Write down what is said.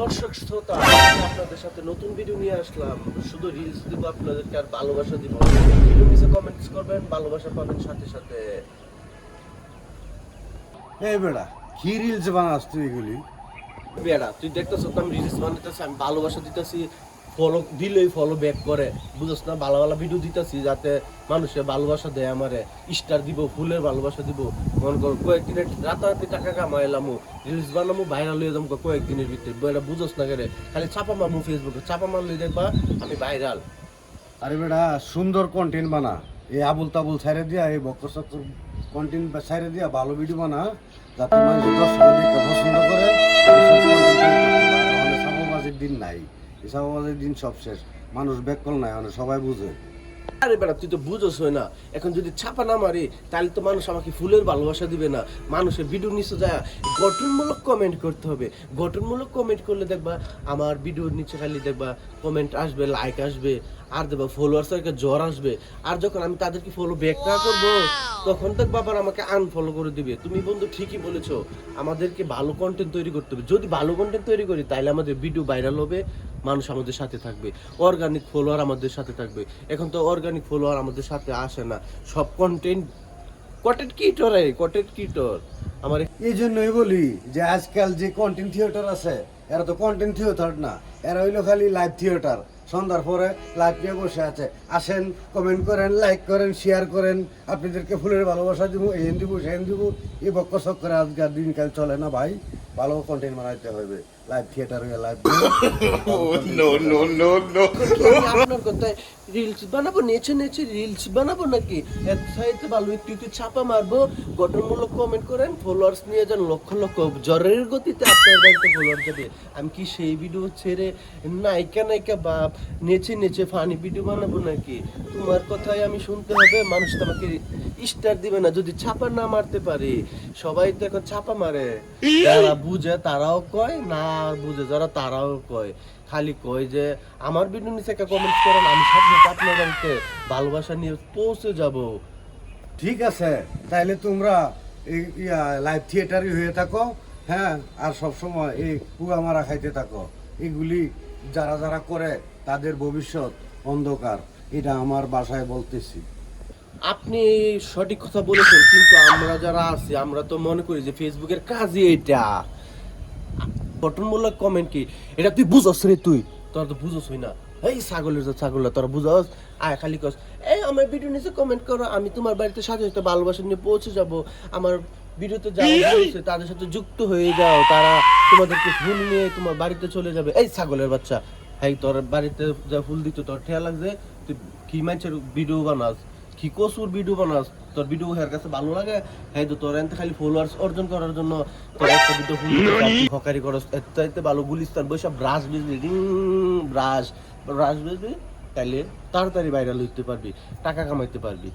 দর্শক শ্রোতা আপনাদের সাথে নতুন ভিডিও নিয়ে আসলাম। শুধু রিলস দিব আপনাদেরকে আর ভালোবাসা দিব ভিডিও নিচে কমেন্টস করবেন ভালোবাসা পাবেন সাথে সাথে। এই বেড়া কি রিলস বানাস তুই এগুলি? বেড়া তুই দেখতেছ তো আমি রিলস বানাইতেছি আমি ভালোবাসা দিতেছি। ফলো দিলেই ফলো ব্যাক করে। বুঝছ না, ভালো ভালো ভিডিও দিতেছি যাতে মানুষের ভালোবাসা দেয় আমারে। স্টার দিব, ফুলের ভালোবাসা দিব। মন কর, কয়েকদিনের রাতারাতি টাকা কামাইলাম রিলস বানামু ভাইরাল হয়ে যাব কয়েকদিনের ভিতরে। বেড়া বুঝছ না করে, খালি চাপা মারমু ফেসবুকে চাপা মারলে দেখবা আমি ভাইরাল আরে বেড়া সুন্দর কন্টেন্ট বানা। এই আবুল তাবুল ছাইরে দিয়া, এই বক্কর সক্কর কন্টেন্ট ছাইরে দিয়া ভালো ভিডিও বানা, যাতে মানুষ দর্শক পছন্দ করে। দিন নাই। এই দিন সব শেষ। মানুষ বেকল নাই মানে সবাই বুঝে। আরে বেড়া তুই তো বুঝোস হয় না। এখন যদি ছাপা না মারি তাহলে তো মানুষ আমাকে ফুলের ভালোবাসা দিবে না। মানুষের ভিডিও নিচে যায় গঠনমূলক কমেন্ট করতে হবে। গঠনমূলক কমেন্ট করলে দেখবা আমার ভিডিওর নিচে খালি দেখবা কমেন্ট আসবে লাইক আসবে আর দেখবা ফলোয়ার্স একটা জ্বর আসবে। আর যখন আমি তাদেরকে ফলো ব্যাক না করব তখন দেখবা বাবার আমাকে আনফলো করে দিবে। তুমি বন্ধু ঠিকই বলেছ আমাদেরকে ভালো কন্টেন্ট তৈরি করতে হবে। যদি ভালো কন্টেন্ট তৈরি করি তাহলে আমাদের ভিডিও ভাইরাল হবে মানুষ আমাদের সাথে থাকবে। অর্গানিক ফলোয়ার আমাদের সাথে থাকবে। এখন তো অর্গানিক ফলোয়ার আমাদের সাথে আসে না। সব কন্টেন্ট কটেন্ট কিটর কটেন্ট কিটর আমার এই জন্যই বলি যে আজকাল যে কন্টেন্ট থিয়েটার আছে, এরা তো কন্টেন্ট থিয়েটার না। এরা হইল খালি লাইভ থিয়েটার সন্ধ্যার পরে লাইভ নিয়ে বসে আছে। আসেন কমেন্ট করেন লাইক করেন শেয়ার করেন। আপনাদেরকে ফুলের ভালোবাসা দিব, এই দিব সেন দিব। এই বক্ক করে আজকে আর দিনকাল চলে না ভাই। ভালো কন্টেন্ট বানাইতে হবে। লাইভ থিয়েটার হয়ে লাইভ আপনার কথায় রিলস বানাবো নেচে নেচে রিলস বানাবো নাকি? এর সাইতে ভালো একটু একটু ছাপা মারবো গঠনমূলক কমেন্ট করেন ফলোয়ার্স নিয়ে যান লক্ষ লক্ষ জ্বরের গতিতে আপনার বাড়িতে ফলোয়ার যাবে। আমি কি সেই ভিডিও ছেড়ে নায়িকা নায়িকা বাপ নেচে নেচে ফানি ভিডিও বানাবো নাকি? তোমার কথাই আমি শুনতে হবে মানুষ তো আমাকে স্টার দিবে না যদি ছাপা না মারতে পারি সবাই তো এখন ছাপা মারে। যারা বুঝে তারাও কয় না বুঝে যারা তারাও কয় খালি কয় যে আমার ভিডিও নিচে একটা কমেন্ট করেন আমি সাথে বাড়িতে ভালোবাসা নিয়ে পৌঁছে যাব। ঠিক আছে তাইলে তোমরা এই লাইভ থিয়েটারই হয়ে থাকো হ্যাঁ আর সব সময় এই কুয়া মারা খাইতে থাকো। এগুলি যারা যারা করে তাদের ভবিষ্যৎ অন্ধকার এটা আমার বাসায় বলতেছি। আপনি সঠিক কথা বলেছেন কিন্তু আমরা যারা আছি আমরা তো মনে করি যে ফেসবুকের কাজই এটা। গঠনমূলক কমেন্ট কি? এটা তুই বুঝস রে তুই। তোর তো বুঝস হই না। এই ছাগলের তো ছাগল তোরা বুঝস? আয় খালি কস। এই আমার ভিডিও নিচে কমেন্ট করো। আমি তোমার বাড়িতে সাথে সাথে ভালোবাসা নিয়ে পৌঁছে যাব। আমার ভিডিওতে যারা হয়েছে তাদের সাথে যুক্ত হয়ে যাও। তারা তোমাদেরকে ফুল নিয়ে তোমার বাড়িতে চলে যাবে। এই ছাগলের বাচ্চা। হ্যাঁ তোর বাড়িতে যা ফুল দিত তোর ঠেয়া লাগছে। তুই কি মানুষের ভিডিও বানাস? কি কসুর ভিডিও বানাস? তোর ভিডিও হের কাছে ভালো লাগে? হ্যাঁ তো তোর এনতে খালি ফলোয়ার্স অর্জন করার জন্য তোর একটা ভিডিও হকারি করস। এতে ভালো গুলিস্তান বৈশা ব্রাশ বেজবি ব্রাশ। ব্রাশ বেজবি? তাইলে তাড়াতাড়ি ভাইরাল হইতে পারবি টাকা কামাইতে পারবি।